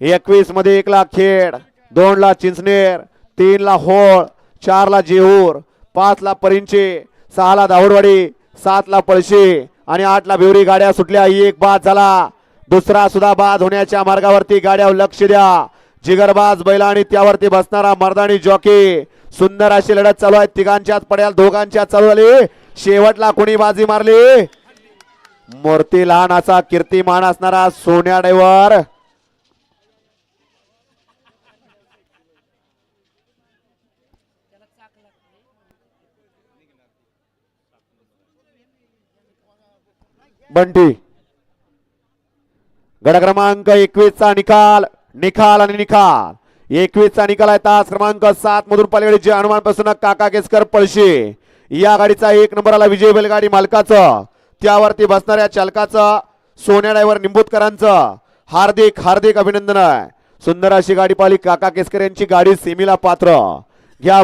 एकवीसमध्ये एक ला खेड दोन ला चिंचनेर तीन ला होळ चार ला जेहूर पाच ला परिंचे सहा ला दाहुडवाडी सात ला पळशी आणि आठ ला भिवरी गाड्या सुटल्या. एक बाद झाला. दुसरा सुद्धा बाद होण्याच्या मार्गावरती गाड्यावर लक्ष द्या. जिगरबाज बैला आणि त्यावरती बसणारा मर्दानी जॉकी. सुंदर अशी लढत चालू आहे. तिघांच्यात पड्याल दोघांच्यात चालू झाली. शेवटला कोणी बाजी मारली? मूर्ती लहान असा कीर्तिमान असणारा सोन्या ड्रायव्हर. बंटी. गड क्रमांक एकवीस चा निकाल निकाल आणि निकाल. एकवीस चा निकाल आहे तास क्रमांक सात मधून पलीकडे हनुमानपासून काका केसकर पळशी. या गाडीचा एक नंबर आला विजय बैलगाडी मालकाचं. त्यावरती बसणाऱ्या चालकाचं सोन्या ड्रायव्हर निंबूतकरांचं. हार्दिक हार्दिक अभिनंदन आहे. सुंदर अशी गाडी पाहिली. काका केसकर यांची गाडी सेमीला पात्र. घ्या